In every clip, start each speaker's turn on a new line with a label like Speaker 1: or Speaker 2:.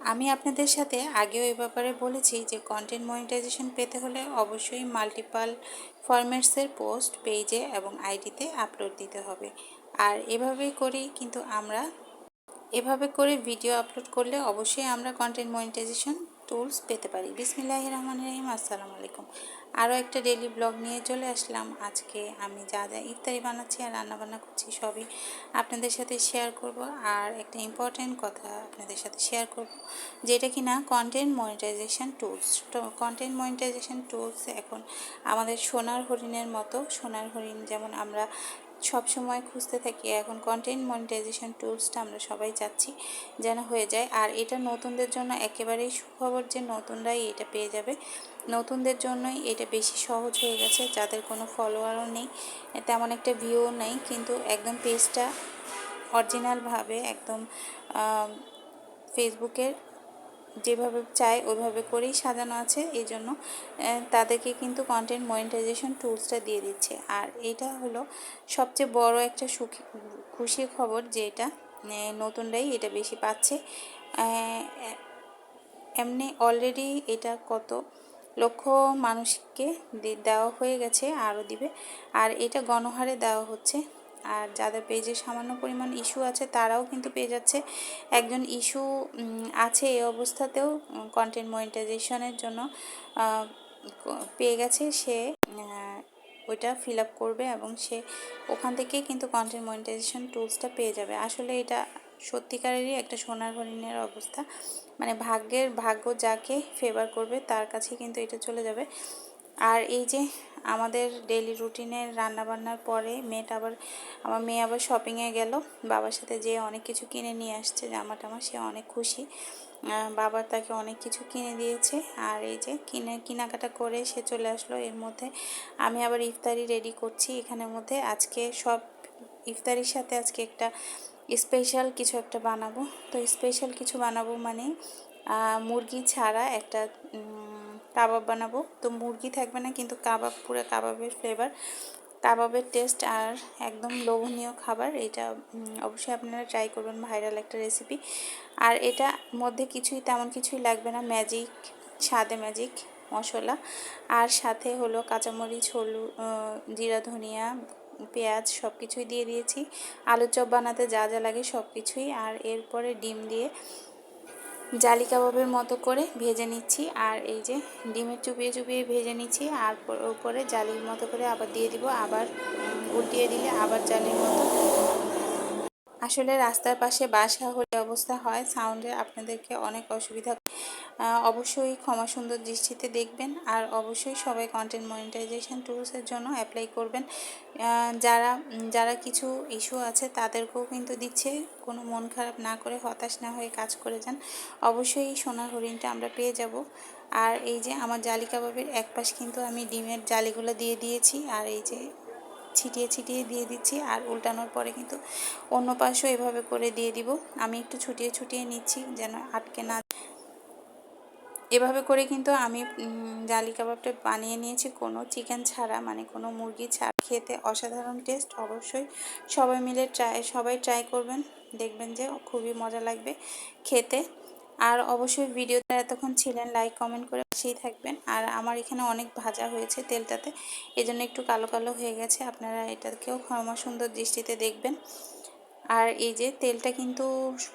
Speaker 1: আমি আপনাদের সাথে আগেও এ ব্যাপারে বলেছি যে কন্টেন্ট মনিটাইজেশন পেতে হলে অবশ্যই মাল্টিপাল ফরম্যাটসের পোস্ট পেজে এবং আইডিতে আপলোড দিতে হবে। আর এভাবেই করেই কিন্তু আমরা, এভাবে করে ভিডিও আপলোড করলে অবশ্যই আমরা কন্টেন্ট মনিটাইজেশন টুলস পেতে পারি। বিসমিল্লাহ রহমান রহিম, আসসালামু আলাইকুম। আরও একটা ডেলি ব্লগ নিয়ে চলে আসলাম। আজকে আমি যা যা ইফতারি বানাচ্ছি আর রান্নাবান্না করছি সবই আপনাদের সাথে শেয়ার করব। আর একটা ইম্পর্টেন্ট কথা আপনাদের সাথে শেয়ার করব, যেটা কি না content monetization tools content monetization tools এখন আমাদের সোনার হরিণের মতো। সোনার হরিণ যেমন আমরা সব সময় খুঁজতে থাকি। এখন কন্টেন্ট মনিটাইজেশন টুলসটা আমরা সবাই চাচ্ছি যেন হয়ে যায়। আর এটা নতুনদের জন্য একেবারেই সুখবর যে নতুনরাই এটা পেয়ে যাবে। নতুনদের জন্যই এটা বেশি সহজ হয়ে গেছে। যাদের কোনো ফলোয়ারও নেই, তেমন একটা ভিউও নেই। কিন্তু একদম পেজটা অরিজিনালভাবে একদম ফেসবুকের যেভাবে চায় ওইভাবে করেই সাজানো আছে। এই জন্য তাদেরকে কিন্তু কন্টেন্ট মনিটাইজেশন টুলসটা দিয়ে দিচ্ছে। আর এটা হলো সবচেয়ে বড় একটা সুখী, খুশির খবর যে এটা নতুনরাই এটা বেশি পাচ্ছে। এমনি অলরেডি এটা কত লক্ষ মানুষকে দেওয়া হয়ে গেছে আরও দিবে। আর এটা গণহারে দেওয়া হচ্ছে। আর যাদের পেজে সামান্য পরিমাণ ইস্যু আছে, তারাও কিন্তু পেয়ে যাচ্ছে। একজন ইস্যু আছে এই অবস্থাতেও কন্টেন্ট মনিটাইজেশনের জন্য পেয়ে গেছে। সে ওইটা ফিল আপ করবে এবং সে ওখান থেকেই কিন্তু কন্টেন্ট মনিটাইজেশন টুলসটা পেয়ে যাবে। আসলে এটা সত্যিকারেরই একটা সোনার হরিণের অবস্থা। মানে ভাগ্যের ভাগ্য যাকে ফেভার করবে, তার কাছে কিন্তু এটা চলে যাবে। আর এই যে আমাদের ডেলি রুটিনের রান্নাবান্নার পরে মেয়েটা আবার, আমার মেয়ে আবার শপিংয়ে গেল। বাবার সাথে যে অনেক কিছু কিনে নিয়ে আসছে, জামা টামা, সে অনেক খুশি। বাবার তাকে অনেক কিছু কিনে দিয়েছে। আর এই যে কিনে, কেনাকাটা করে সে চলে আসলো। এর মধ্যে আমি আবার ইফতারি রেডি করছি এখানের মধ্যে। আজকে সব ইফতারির সাথে আজকে একটা স্পেশাল কিছু একটা বানাবো। তো স্পেশাল কিছু বানাবো মানে মুরগি ছাড়া একটা কাবাব বানাবো। তো মুরগি থাকবে না, কিন্তু কাবাব, পুরো কাবাবের ফ্লেভার কাবাবের টেস্ট আর একদম লোভনীয় খাবার, এটা অবশ্যই আপনারা ট্রাই করবেন ভাইরাল একটা রেসিপি আর এটা মধ্যে কিছুই, তেমন কিছুই লাগবে না ম্যাজিক স্বাদে ম্যাজিক মশলা। আর সাথে হলো কাঁচামরিচ, হলু জিরা, ধনিয়া, পেঁয়াজ সব কিছুই দিয়ে দিয়েছি। আলু চপ বানাতে যা যা লাগে সব কিছুই আর এরপরে ডিম দিয়ে জালি কাবাবের মতো করে ভেজে নিচ্ছি। আর এই যে ডিমের চুপিয়ে চুপিয়ে ভেজে নিচ্ছি। আর উপরে জালির মতো করে আবার দিয়ে দিব। আবার উল্টিয়ে দিলে আবার জালির মতো আসলে রাস্তার পাশে বাসা হলে অবস্থা হয় সাউন্ডে আপনাদেরকে অনেক অসুবিধা অবশ্যই ক্ষমা সুন্দর দৃষ্টিতে দেখবেন আর অবশ্যই সবাই কন্টেন্ট মনিটাইজেশন টুলসের জন্য অ্যাপ্লাই করবেন। যারা যারা কিছু ইস্যু আছে তাদেরকেও কিন্তু দিচ্ছে, কোনো মন খারাপ না করে হতাশ না হয়ে কাজ করে যান। অবশ্যই সোনার হরিণটা আমরা পেয়ে যাব। আর এই যে আমার জালি কাবাবের এক পাশ কিন্তু আমি ডিমের জালিগুলো দিয়ে দিয়েছি, আর এই যে ছিটিয়ে ছিটিয়ে দিয়ে দিচ্ছি আর উল্টানোর পরে কিন্তু অন্য পাশেও এভাবে করে দিয়ে দিব। আমি একটু ছুটিয়ে ছুটিয়ে নিচ্ছি যেন আটকে না এভাবে করে কিন্তু আমি জালি কাবাবটা বানিয়ে নিয়েছি। কোনো চিকেন ছাড়া মানে কোনো মুরগি ছাড়া। খেতে অসাধারণ টেস্ট অবশ্যই সবাই মিলে ট্রাই, সবাই ট্রাই করবেন। দেখবেন যে খুবই মজা লাগবে খেতে। আর অবশ্যই ভিডিওতে এতক্ষণ ছিলেন লাইক কমেন্ট করে পাশেই থাকবেন। আর আমার এখানে অনেক ভাজা হয়েছে তেলটাতে, এজন্য একটু কালো কালো হয়ে গেছে। আপনারা এটাকেও ক্ষমা সুন্দর দৃষ্টিতে দেখবেন। আর এই যে তেলটা কিন্তু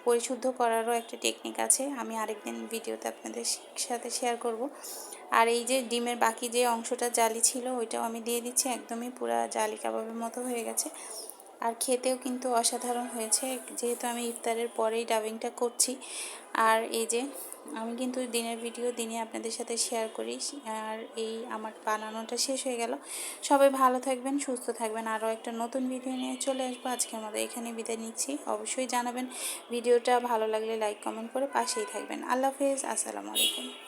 Speaker 1: পরিশুদ্ধ করারও একটা টেকনিক আছে, আমি আরেকদিন ভিডিওতে আপনাদের সাথে শেয়ার করব। আর এই যে ডিমের বাকি যে অংশটা জালি ছিল, ওইটাও আমি দিয়ে দিচ্ছি, একদমই পুরা জালি কাবাবের মতো হয়ে গেছে। আর খেতেও কিন্তু অসাধারণ হয়েছে। যেহেতু আমি ইফতারের পরেই ডাবিংটা করছি। আর এই যে, আমি কিন্তু দিনের ভিডিও দিনে আপনাদের সাথে শেয়ার করি। আর এই আমার বানানোটা শেষ হয়ে গেল। সবাই ভালো থাকবেন, সুস্থ থাকবেন। আরও একটা নতুন ভিডিও নিয়ে চলে আসব। আজকের মতো এখানে বিদায় নিচ্ছি। অবশ্যই জানাবেন ভিডিওটা ভালো লাগলে লাইক কমেন্ট করে পাশেই থাকবেন। আল্লাহ হাফেজ, আসসালামু আলাইকুম।